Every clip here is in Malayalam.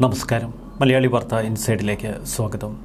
നമസ്കാരം. മലയാളി വാർത്ത ഇൻസൈഡിലേക്ക് സ്വാഗതം.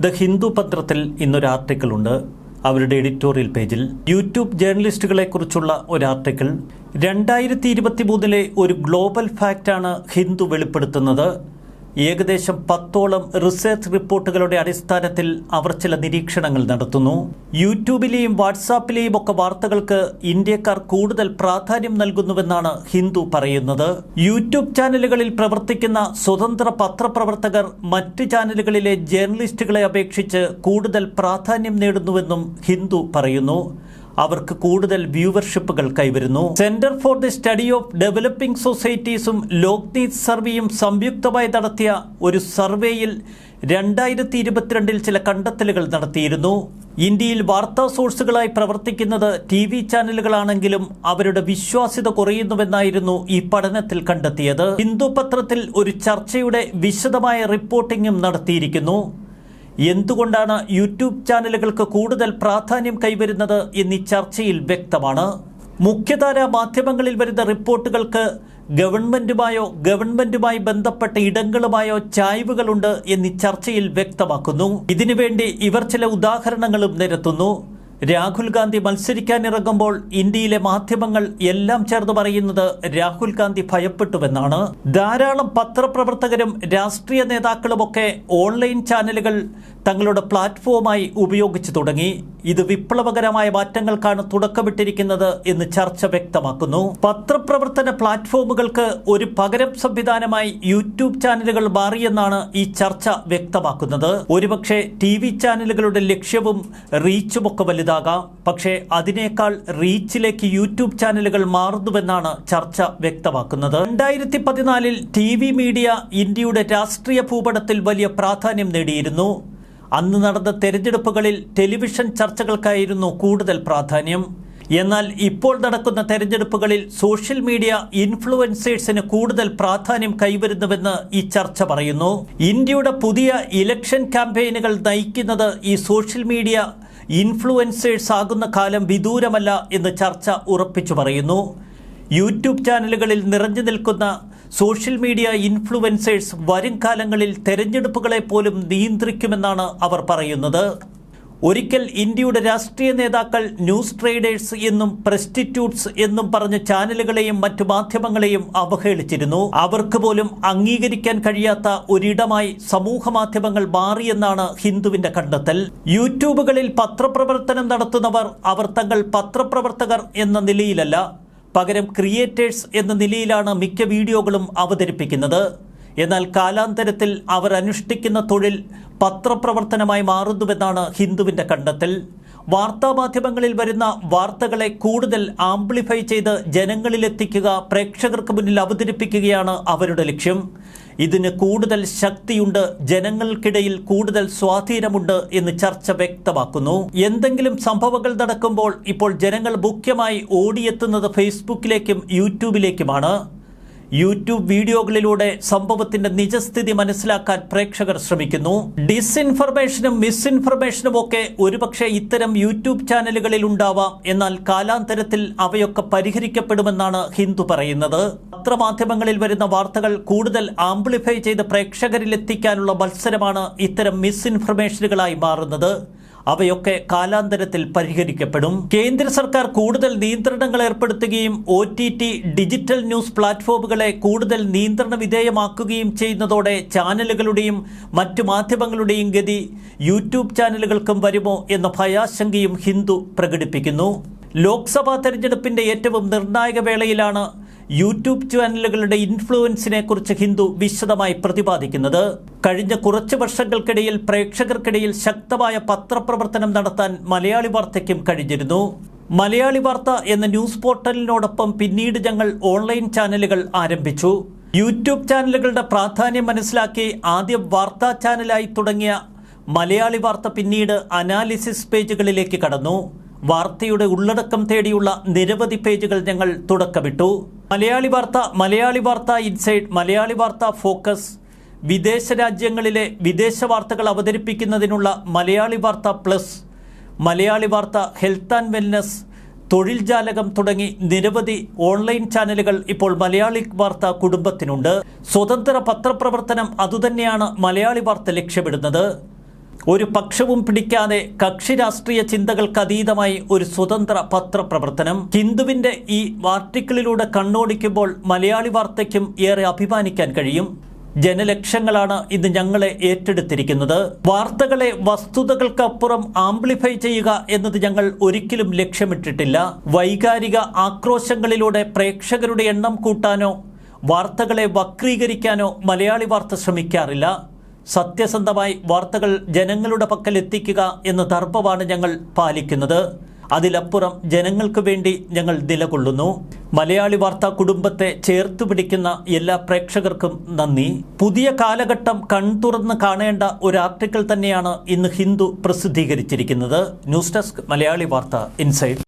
ദ ഹിന്ദു പത്രത്തിൽ ഇന്നൊരു ആർട്ടിക്കിൾ ഉണ്ട്. അവരുടെ എഡിറ്റോറിയൽ പേജിൽ യൂട്യൂബ് ജേർണലിസ്റ്റുകളെക്കുറിച്ചുള്ള ഒരു ആർട്ടിക്കിൾ രണ്ടായിരത്തി ഇരുപത്തി മൂന്നിലെ ഒരു ഗ്ലോബൽ ഫാക്റ്റാണ് ഹിന്ദു വെളിപ്പെടുത്തുന്നത്. ഏകദേശം പത്തോളം റിസർച്ച് റിപ്പോർട്ടുകളുടെ അടിസ്ഥാനത്തിൽ അവർ ചില നിരീക്ഷണങ്ങൾ നടത്തുന്നു. യൂട്യൂബിലെയും വാട്സാപ്പിലെയും ഒക്കെ വാർത്തകൾക്ക് ഇന്ത്യക്കാർ കൂടുതൽ പ്രാധാന്യം നൽകുന്നുവെന്നാണ് ഹിന്ദു പറയുന്നത്. യൂട്യൂബ് ചാനലുകളിൽ പ്രവർത്തിക്കുന്ന സ്വതന്ത്ര പത്രപ്രവർത്തകർ മറ്റ് ചാനലുകളിലെ ജേർണലിസ്റ്റുകളെ അപേക്ഷിച്ച് കൂടുതൽ പ്രാധാന്യം നേടുന്നുവെന്നും ഹിന്ദു പറയുന്നു. അവർക്ക് കൂടുതൽ വ്യൂവർഷിപ്പുകൾ കൈവരുന്നു. Centre for the study of developing സൊസൈറ്റീസും Lokniti സർവേയും സംയുക്തമായി നടത്തിയ ഒരു സർവേയിൽ രണ്ടായിരത്തി ഇരുപത്തിരണ്ടിൽ ചില കണ്ടെത്തലുകൾ നടത്തിയിരുന്നു. ഇന്ത്യയിൽ വാർത്താ സോഴ്സുകളായി പ്രവർത്തിക്കുന്നത് ടി വി ചാനലുകളാണെങ്കിലും അവരുടെ വിശ്വാസ്യത കുറയുന്നുവെന്നായിരുന്നു ഈ പഠനത്തിൽ കണ്ടെത്തിയത്. ഹിന്ദു പത്രത്തിൽ ഒരു ചർച്ചയുടെ വിശദമായ റിപ്പോർട്ടിംഗും നടത്തിയിരിക്കുന്നു. എന്തുകൊണ്ടാണ് യൂട്യൂബ് ചാനലുകൾക്ക് കൂടുതൽ പ്രാധാന്യം കൈവരുന്നത് എന്നീ ചർച്ചയിൽ വ്യക്തമാണ്. മുഖ്യധാര മാധ്യമങ്ങളിൽ വരുന്ന റിപ്പോർട്ടുകൾക്ക് ഗവൺമെന്റുമായോ ഗവൺമെന്റുമായി ബന്ധപ്പെട്ട ഇടങ്ങളുമായോ ചായ്വുകളുണ്ട് എന്നീ ചർച്ചയിൽ വ്യക്തമാക്കുന്നു. ഇതിനുവേണ്ടി ഇവർ ചില ഉദാഹരണങ്ങളും നിരത്തുന്നു. രാഹുൽ ഗാന്ധി മത്സരിക്കാനിറങ്ങുമ്പോൾ ഇന്ത്യയിലെ മാധ്യമങ്ങൾ എല്ലാം ചേർന്ന് പറയുന്നത് രാഹുൽ ഗാന്ധി ഭയപ്പെട്ടുവെന്നാണ്. ധാരാളം പത്രപ്രവർത്തകരും രാഷ്ട്രീയ നേതാക്കളുമൊക്കെ ഓൺലൈൻ ചാനലുകൾ തങ്ങളുടെ പ്ലാറ്റ്ഫോമായി ഉപയോഗിച്ചു തുടങ്ങി. ഇത് വിപ്ലവകരമായ മാറ്റങ്ങൾക്കാണ് തുടക്കമിട്ടിരിക്കുന്നത് എന്ന് ചർച്ച വ്യക്തമാക്കുന്നു. പത്രപ്രവർത്തന പ്ലാറ്റ്ഫോമുകൾക്ക് ഒരു പകരം സംവിധാനമായി യൂട്യൂബ് ചാനലുകൾ മാറിയെന്നാണ് ഈ ചർച്ച വ്യക്തമാക്കുന്നത്. ഒരുപക്ഷെ ടി വി ചാനലുകളുടെ ലക്ഷ്യവും റീച്ചുമൊക്കെ വലുതാകാം. പക്ഷേ അതിനേക്കാൾ റീച്ചിലേക്ക് യൂട്യൂബ് ചാനലുകൾ മാറുന്നുവെന്നാണ് ചർച്ച വ്യക്തമാക്കുന്നത്. രണ്ടായിരത്തി പതിനാലിൽ ടി വി മീഡിയ ഇന്ത്യയുടെ രാഷ്ട്രീയ ഭൂപടത്തിൽ വലിയ പ്രാധാന്യം നേടിയിരുന്നു. അന്ന് നടന്ന തെരഞ്ഞെടുപ്പുകളിൽ ടെലിവിഷൻ ചർച്ചകൾക്കായിരുന്നു കൂടുതൽ പ്രാധാന്യം. എന്നാൽ ഇപ്പോൾ നടക്കുന്ന തെരഞ്ഞെടുപ്പുകളിൽ സോഷ്യൽ മീഡിയ ഇൻഫ്ലുവൻസേഴ്സിന് കൂടുതൽ പ്രാധാന്യം കൈവരുന്നുവെന്ന് ഈ ചർച്ച പറയുന്നു. ഇന്ത്യയുടെ പുതിയ ഇലക്ഷൻ ക്യാമ്പയിനുകൾ നയിക്കുന്നത് ഈ സോഷ്യൽ മീഡിയ ഇൻഫ്ലുവൻസേഴ്സ് ആകുന്ന കാലം വിദൂരമല്ല എന്ന് ചർച്ച ഉറപ്പിച്ചു പറയുന്നു. യൂട്യൂബ് ചാനലുകളിൽ നിറഞ്ഞു നിൽക്കുന്ന സോഷ്യൽ മീഡിയ ഇൻഫ്ലുവൻസേഴ്സ് വരും കാലങ്ങളിൽ തെരഞ്ഞെടുപ്പുകളെ പോലും നിയന്ത്രിക്കുമെന്നാണ് അവർ പറയുന്നത്. ഒരിക്കൽ ഇന്ത്യയുടെ രാഷ്ട്രീയ നേതാക്കൾ ന്യൂസ് ട്രേഡേഴ്സ് എന്നും പ്രസ്റ്റിറ്റ്യൂട്ട്സ് എന്നും പറഞ്ഞ ചാനലുകളെയും മറ്റു മാധ്യമങ്ങളെയും അവഹേളിച്ചിരുന്നു. അവർക്ക് പോലും അംഗീകരിക്കാൻ കഴിയാത്ത ഒരിടമായി സമൂഹ മാധ്യമങ്ങൾ മാറിയെന്നാണ് ഹിന്ദുവിന്റെ കണ്ടെത്തൽ. യൂട്യൂബുകളിൽ പത്രപ്രവർത്തനം നടത്തുന്നവർ അവർ തങ്ങൾ പത്രപ്രവർത്തകർ എന്ന നിലയിലല്ല. പകരം ക്രിയേറ്റേഴ്സ് എന്ന നിലയിലാണ് മിക്ക വീഡിയോകളും അവതരിപ്പിക്കുന്നത്. എന്നാൽ കാലാന്തരത്തിൽ അവർ അനുഷ്ഠിക്കുന്ന തൊഴിൽ പത്രപ്രവർത്തനമായി മാറുന്നുവെന്നാണ് ഹിന്ദുവിന്റെ കണ്ടെത്തൽ. വാർത്താമാധ്യമങ്ങളിൽ വരുന്ന വാർത്തകളെ കൂടുതൽ ആംപ്ലിഫൈ ചെയ്ത് ജനങ്ങളിലെത്തിക്കുക പ്രേക്ഷകർക്ക് മുന്നിൽ അവതരിപ്പിക്കുകയാണ് അവരുടെ ലക്ഷ്യം. ഇതിന് കൂടുതൽ ശക്തിയുണ്ട് ജനങ്ങൾക്കിടയിൽ കൂടുതൽ സ്വാധീനമുണ്ട് എന്ന് ചർച്ച വ്യക്തമാക്കുന്നു. എന്തെങ്കിലും സംഭവങ്ങൾ നടക്കുമ്പോൾ ഇപ്പോൾ ജനങ്ങൾ മുഖ്യമായി ഓടിയെത്തുന്നത് ഫേസ്ബുക്കിലേക്കും യൂട്യൂബിലേക്കുമാണ്. യൂട്യൂബ് വീഡിയോകളിലൂടെ സംഭവത്തിന്റെ നിജസ്ഥിതി മനസ്സിലാക്കാൻ പ്രേക്ഷകർ ശ്രമിക്കുന്നു. ഡിസ്ഇൻഫർമേഷനും മിസ്ഇൻഫർമേഷനും ഒക്കെ ഒരുപക്ഷെ ഇത്തരം യൂട്യൂബ് ചാനലുകളിൽ ഉണ്ടാവാം. എന്നാൽ കാലാന്തരത്തിൽ അവയൊക്കെ പരിഹരിക്കപ്പെടുമെന്നാണ് ഹിന്ദു പറയുന്നത്. പത്രമാധ്യമങ്ങളിൽ വരുന്ന വാർത്തകൾ കൂടുതൽ ആംപ്ലിഫൈ ചെയ്ത് പ്രേക്ഷകരിൽ എത്തിക്കാനുള്ള മത്സരമാണ് ഇത്തരം മിസ്ഇൻഫർമേഷനുകളായി മാറുന്നത്. അവയൊക്കെ കാലാന്തരത്തിൽ പരിഹരിക്കപ്പെടും. കേന്ദ്ര സർക്കാർ കൂടുതൽ നിയന്ത്രണങ്ങൾ ഏർപ്പെടുത്തുകയും ഒ ഡിജിറ്റൽ ന്യൂസ് പ്ലാറ്റ്ഫോമുകളെ കൂടുതൽ നിയന്ത്രണ വിധേയമാക്കുകയും ചെയ്യുന്നതോടെ ചാനലുകളുടെയും മറ്റു മാധ്യമങ്ങളുടെയും ഗതി യൂട്യൂബ് ചാനലുകൾക്കും വരുമോ എന്ന ഭയാശങ്കയും ഹിന്ദു പ്രകടിപ്പിക്കുന്നു. ലോക്സഭാ തെരഞ്ഞെടുപ്പിന്റെ ഏറ്റവും നിർണായക വേളയിലാണ് യൂട്യൂബ് ചാനലുകളുടെ ഇൻഫ്ലുവൻസിനെ കുറിച്ച് ഹിന്ദു വിശദമായി പ്രതിപാദിക്കുന്നത്. കഴിഞ്ഞ കുറച്ച് വർഷങ്ങൾക്കിടയിൽ പ്രേക്ഷകർക്കിടയിൽ ശക്തമായ പത്രപ്രവർത്തനം നടത്താൻ മലയാളി വാർത്തയ്ക്കും കഴിഞ്ഞിരുന്നു. മലയാളി വാർത്ത എന്ന ന്യൂസ് പോർട്ടലിനോടൊപ്പം പിന്നീട് ഞങ്ങൾ ഓൺലൈൻ ചാനലുകൾ ആരംഭിച്ചു. യൂട്യൂബ് ചാനലുകളുടെ പ്രാധാന്യം മനസ്സിലാക്കി ആദ്യം വാർത്താ ചാനലായി തുടങ്ങിയ മലയാളി വാർത്ത പിന്നീട് അനാലിസിസ് പേജുകളിലേക്ക് കടന്നു. വാർത്തയുടെ ഉള്ളടക്കം തേടിയുള്ള നിരവധി പേജുകൾ ഞങ്ങൾ തുടക്കമിട്ടു. മലയാളി വാർത്ത മലയാളി വാർത്ത ഇൻസൈഡ് മലയാളി വാർത്ത ഫോക്കസ് വിദേശ രാജ്യങ്ങളിലെ വിദേശ വാർത്തകൾ അവതരിപ്പിക്കുന്നതിനുള്ള മലയാളി വാർത്ത പ്ലസ് മലയാളി വാർത്ത ഹെൽത്ത് ആൻഡ് വെൽനസ് തൊഴിൽ ജാലകം തുടങ്ങി നിരവധി ഓൺലൈൻ ചാനലുകൾ ഇപ്പോൾ മലയാളി വാർത്ത കുടുംബത്തിനുണ്ട്. സ്വതന്ത്ര പത്രപ്രവർത്തനം അതുതന്നെയാണ് മലയാളി വാർത്ത ലക്ഷ്യമിടുന്നത്. ഒരു പക്ഷവും പിടിക്കാതെ കക്ഷി രാഷ്ട്രീയ ചിന്തകൾക്ക് അതീതമായി ഒരു സ്വതന്ത്ര പത്രപ്രവർത്തനം. ഹിന്ദുവിന്റെ ഈ ആർട്ടിക്കിളിലൂടെ കണ്ണോടിക്കുമ്പോൾ മലയാളി വാർത്തയ്ക്കും ഏറെ അഭിമാനിക്കാൻ കഴിയും. ജനലക്ഷങ്ങളാണ് ഇന്ന് ഞങ്ങളെ ഏറ്റെടുത്തിരിക്കുന്നത്. വാർത്തകളെ വസ്തുതകൾക്കപ്പുറം ആംപ്ലിഫൈ ചെയ്യുക എന്നത് ഞങ്ങൾ ഒരിക്കലും ലക്ഷ്യമിട്ടിട്ടില്ല. വൈകാരിക ആക്രോശങ്ങളിലൂടെ പ്രേക്ഷകരുടെ എണ്ണം കൂട്ടാനോ വാർത്തകളെ വക്രീകരിക്കാനോ മലയാളി വാർത്ത ശ്രമിക്കാറില്ല. സത്യസന്ധമായി വാർത്തകൾ ജനങ്ങളുടെ പക്കൽ എത്തിക്കുക എന്ന തർപ്പമാണ് ഞങ്ങൾ പാലിക്കുന്നത്. അതിലപ്പുറം ജനങ്ങൾക്ക് വേണ്ടി ഞങ്ങൾ നിലകൊള്ളുന്നു. മലയാളി വാർത്താ കുടുംബത്തെ ചേർത്ത് പിടിക്കുന്ന എല്ലാ പ്രേക്ഷകർക്കും നന്ദി. പുതിയ കാലഘട്ടം കൺതുറന്ന് കാണേണ്ട ഒരു ആർട്ടിക്കിൾ തന്നെയാണ് ഇന്ന് ഹിന്ദു പ്രസിദ്ധീകരിച്ചിരിക്കുന്നത്. ന്യൂസ് ഡെസ്ക് മലയാളി വാർത്ത ഇൻസൈഡ്.